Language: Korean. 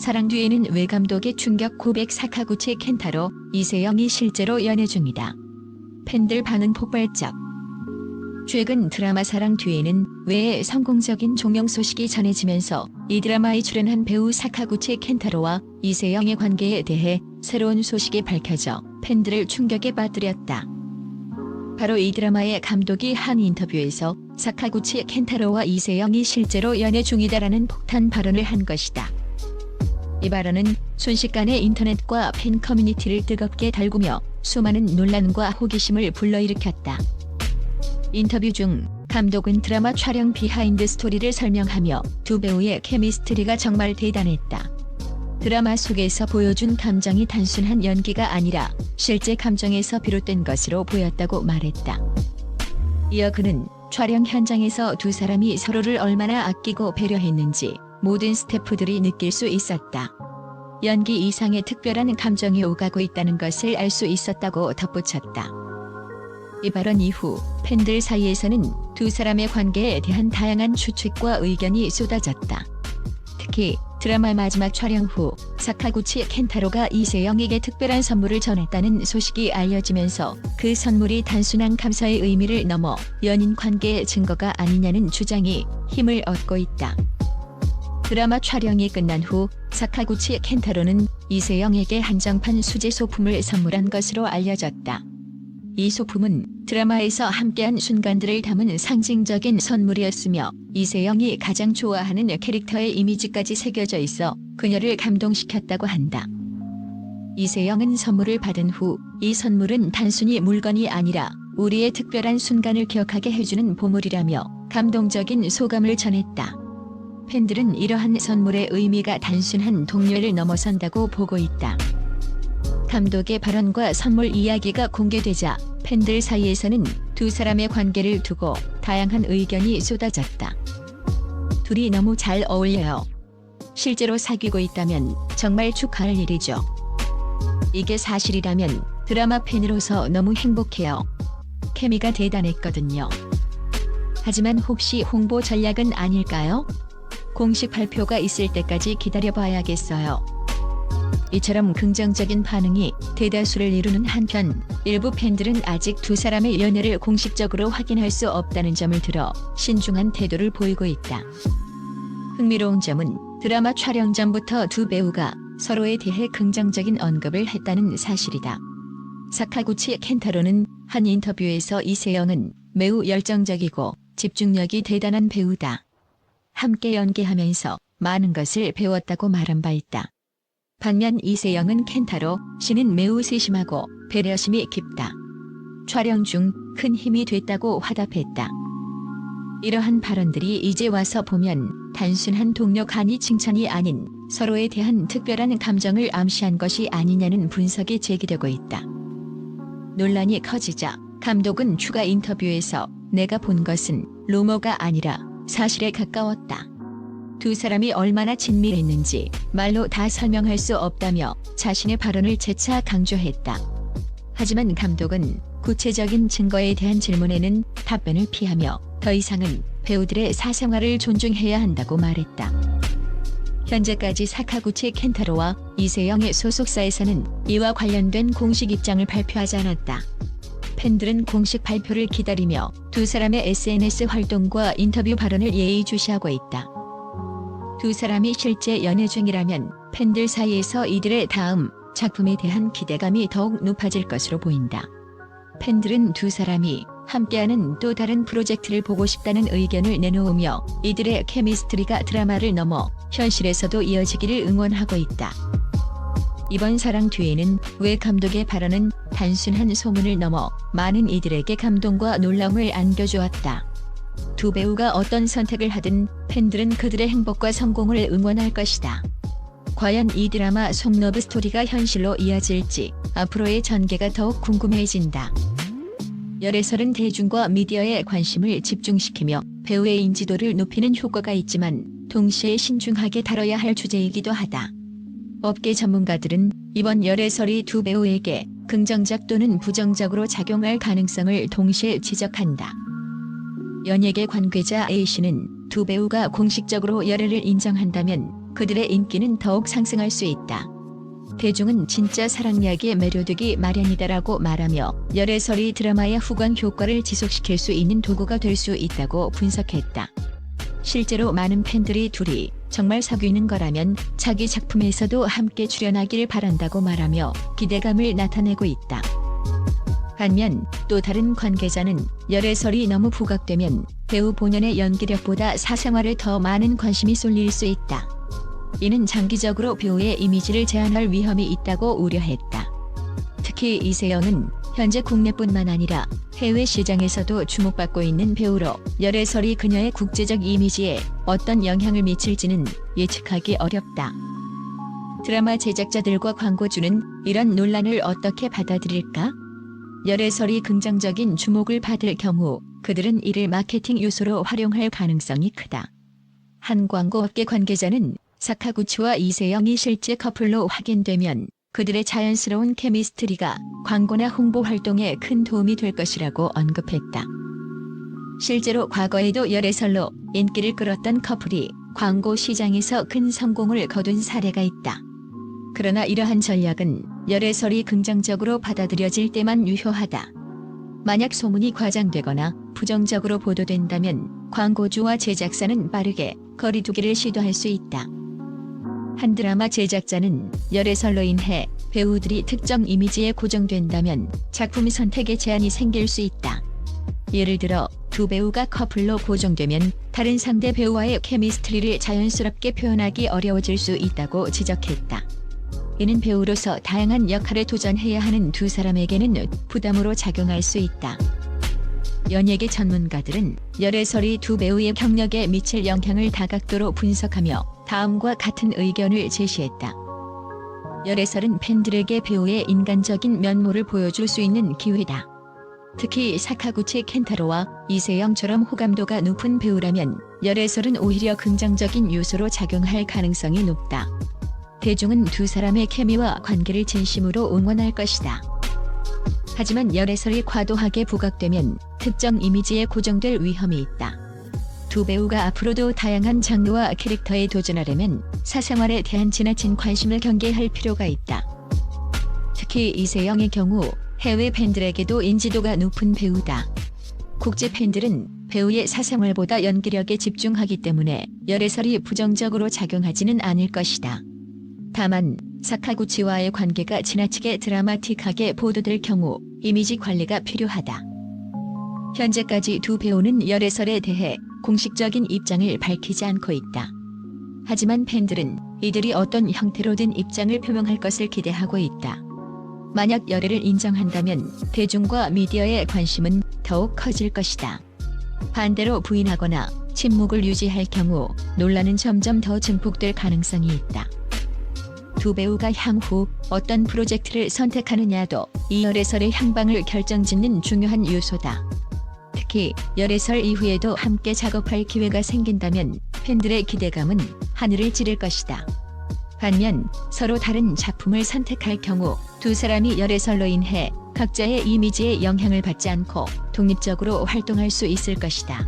사랑 뒤에는 외감독의 충격 고백 사카구치 켄타로 이세영이 실제로 연애 중이다. 팬들 반응 폭발적. 최근 드라마 사랑 뒤에는 외에 성공적인 종영 소식이 전해지면서 이 드라마에 출연한 배우 사카구치 켄타로와 이세영의 관계에 대해 새로운 소식이 밝혀져 팬들을 충격에 빠뜨렸다. 바로 이 드라마의 감독이 한 인터뷰에서 사카구치 켄타로와 이세영이 실제로 연애 중이다라는 폭탄 발언을 한 것이다. 이 발언은 순식간에 인터넷과 팬 커뮤니티를 뜨겁게 달구며 수많은 논란과 호기심을 불러일으켰다. 인터뷰 중 감독은 드라마 촬영 비하인드 스토리를 설명하며 두 배우의 케미스트리가 정말 대단했다. 드라마 속에서 보여준 감정이 단순한 연기가 아니라 실제 감정에서 비롯된 것으로 보였다고 말했다. 이어 그는 촬영 현장에서 두 사람이 서로를 얼마나 아끼고 배려했는지 모든 스태프들이 느낄 수 있었다. 연기 이상의 특별한 감정이 오가고 있다는 것을 알 수 있었다고 덧붙였다. 이 발언 이후 팬들 사이에서는 두 사람의 관계에 대한 다양한 추측과 의견이 쏟아졌다. 특히 드라마 마지막 촬영 후 사카구치 켄타로가 이세영에게 특별한 선물을 전했다는 소식이 알려지면서 그 선물이 단순한 감사의 의미를 넘어 연인 관계의 증거가 아니냐는 주장이 힘을 얻고 있다. 드라마 촬영이 끝난 후 사카구치 켄타로는 이세영에게 한정판 수제 소품을 선물한 것으로 알려졌다. 이 소품은 드라마에서 함께한 순간들을 담은 상징적인 선물이었으며 이세영이 가장 좋아하는 캐릭터의 이미지까지 새겨져 있어 그녀를 감동시켰다고 한다. 이세영은 선물을 받은 후 이 선물은 단순히 물건이 아니라 우리의 특별한 순간을 기억하게 해주는 보물이라며 감동적인 소감을 전했다. 팬들은 이러한 선물의 의미가 단순한 동료를 넘어선다고 보고 있다. 감독의 발언과 선물 이야기가 공개되자 팬들 사이에서는 두 사람의 관계를 두고 다양한 의견이 쏟아졌다. 둘이 너무 잘 어울려요. 실제로 사귀고 있다면 정말 축하할 일이죠. 이게 사실이라면 드라마 팬으로서 너무 행복해요. 케미가 대단했거든요. 하지만 혹시 홍보 전략은 아닐까요? 공식 발표가 있을 때까지 기다려봐야겠어요. 이처럼 긍정적인 반응이 대다수를 이루는 한편 일부 팬들은 아직 두 사람의 연애를 공식적으로 확인할 수 없다는 점을 들어 신중한 태도를 보이고 있다. 흥미로운 점은 드라마 촬영 전부터 두 배우가 서로에 대해 긍정적인 언급을 했다는 사실이다. 사카구치 켄타로는 한 인터뷰에서 이세영은 매우 열정적이고 집중력이 대단한 배우다. 함께 연기하면서 많은 것을 배웠다고 말한 바 있다. 반면 이세영은 켄타로 씨는 매우 세심하고 배려심이 깊다. 촬영 중 큰 힘이 됐다고 화답했다. 이러한 발언들이 이제 와서 보면 단순한 동료 간이 칭찬이 아닌 서로에 대한 특별한 감정을 암시한 것이 아니냐는 분석이 제기되고 있다. 논란이 커지자 감독은 추가 인터뷰에서 내가 본 것은 루머가 아니라 사실에 가까웠다. 두 사람이 얼마나 친밀했는지 말로 다 설명할 수 없다며 자신의 발언을 재차 강조했다. 하지만 감독은 구체적인 증거에 대한 질문에는 답변을 피하며 더 이상은 배우들의 사생활을 존중해야 한다고 말했다. 현재까지 사카구치 켄타로와 이세영의 소속사에서는 이와 관련된 공식 입장을 발표하지 않았다. 팬들은 공식 발표를 기다리며 두 사람의 SNS 활동과 인터뷰 발언을 예의주시하고 있다. 두 사람이 실제 연애 중이라면 팬들 사이에서 이들의 다음 작품에 대한 기대감이 더욱 높아질 것으로 보인다. 팬들은 두 사람이 함께하는 또 다른 프로젝트를 보고 싶다는 의견을 내놓으며 이들의 케미스트리가 드라마를 넘어 현실에서도 이어지기를 응원하고 있다. 이번 사랑 뒤에는 왜 감독의 발언은 단순한 소문을 넘어 많은 이들에게 감동과 놀라움을 안겨주었다. 두 배우가 어떤 선택을 하든 팬들은 그들의 행복과 성공을 응원할 것이다. 과연 이 드라마 속러브 스토리가 현실로 이어질지 앞으로의 전개가 더욱 궁금해진다. 열애설은 대중과 미디어의 관심을 집중시키며 배우의 인지도를 높이는 효과가 있지만 동시에 신중하게 다뤄야 할 주제이기도 하다. 업계 전문가들은 이번 열애설이 두 배우에게 긍정적 또는 부정적으로 작용할 가능성을 동시에 지적한다. 연예계 관계자 A씨는 두 배우가 공식적으로 열애를 인정한다면 그들의 인기는 더욱 상승할 수 있다. 대중은 진짜 사랑 이야기에 매료되기 마련이다라고 말하며 열애설이 드라마의 후광 효과를 지속시킬 수 있는 도구가 될 수 있다고 분석했다. 실제로 많은 팬들이 둘이 정말 사귀는 거라면 자기 작품에서도 함께 출연하길 바란다고 말하며 기대감을 나타내고 있다. 반면 또 다른 관계자는 열애설이 너무 부각되면 배우 본연의 연기력보다 사생활에 더 많은 관심이 쏠릴 수 있다. 이는 장기적으로 배우의 이미지를 제한할 위험이 있다고 우려했다. 특히 이세영은 현재 국내뿐만 아니라 해외 시장에서도 주목받고 있는 배우로 열애설이 그녀의 국제적 이미지에 어떤 영향을 미칠지는 예측하기 어렵다. 드라마 제작자들과 광고주는 이런 논란을 어떻게 받아들일까? 열애설이 긍정적인 주목을 받을 경우 그들은 이를 마케팅 요소로 활용할 가능성이 크다. 한 광고업계 관계자는 사카구치와 이세영이 실제 커플로 확인되면 그들의 자연스러운 케미스트리가 광고나 홍보 활동에 큰 도움이 될 것이라고 언급했다. 실제로 과거에도 열애설로 인기를 끌었던 커플이 광고 시장에서 큰 성공을 거둔 사례가 있다. 그러나 이러한 전략은 열애설이 긍정적으로 받아들여질 때만 유효하다. 만약 소문이 과장되거나 부정적으로 보도된다면 광고주와 제작사는 빠르게 거리두기를 시도할 수 있다. 한 드라마 제작자는 열애설로 인해 배우들이 특정 이미지에 고정된다면 작품 선택에 제한이 생길 수 있다. 예를 들어 두 배우가 커플로 고정되면 다른 상대 배우와의 케미스트리를 자연스럽게 표현하기 어려워질 수 있다고 지적했다. 이는 배우로서 다양한 역할에 도전해야 하는 두 사람에게는 부담으로 작용할 수 있다. 연예계 전문가들은 열애설이 두 배우의 경력에 미칠 영향을 다각도로 분석하며 다음과 같은 의견을 제시했다. 열애설은 팬들에게 배우의 인간적인 면모를 보여줄 수 있는 기회다. 특히 사카구치 켄타로와 이세영처럼 호감도가 높은 배우라면 열애설은 오히려 긍정적인 요소로 작용할 가능성이 높다. 대중은 두 사람의 케미와 관계를 진심으로 응원할 것이다. 하지만 열애설이 과도하게 부각되면 특정 이미지에 고정될 위험이 있다. 두 배우가 앞으로도 다양한 장르와 캐릭터에 도전하려면 사생활에 대한 지나친 관심을 경계할 필요가 있다. 특히 이세영의 경우 해외 팬들에게도 인지도가 높은 배우다. 국제 팬들은 배우의 사생활보다 연기력에 집중하기 때문에 열애설이 부정적으로 작용하지는 않을 것이다. 다만 사카구치와의 관계가 지나치게 드라마틱하게 보도될 경우 이미지 관리가 필요하다. 현재까지 두 배우는 열애설에 대해 공식적인 입장을 밝히지 않고 있다. 하지만 팬들은 이들이 어떤 형태로든 입장을 표명할 것을 기대하고 있다. 만약 열애를 인정한다면 대중과 미디어의 관심은 더욱 커질 것이다. 반대로 부인하거나 침묵을 유지할 경우 논란은 점점 더 증폭될 가능성이 있다. 두 배우가 향후 어떤 프로젝트를 선택하느냐도 이 열애설의 향방을 결정짓는 중요한 요소다. 특히 열애설 이후에도 함께 작업할 기회가 생긴다면 팬들의 기대감은 하늘을 찌를 것이다. 반면 서로 다른 작품을 선택할 경우 두 사람이 열애설로 인해 각자의 이미지에 영향을 받지 않고 독립적으로 활동할 수 있을 것이다.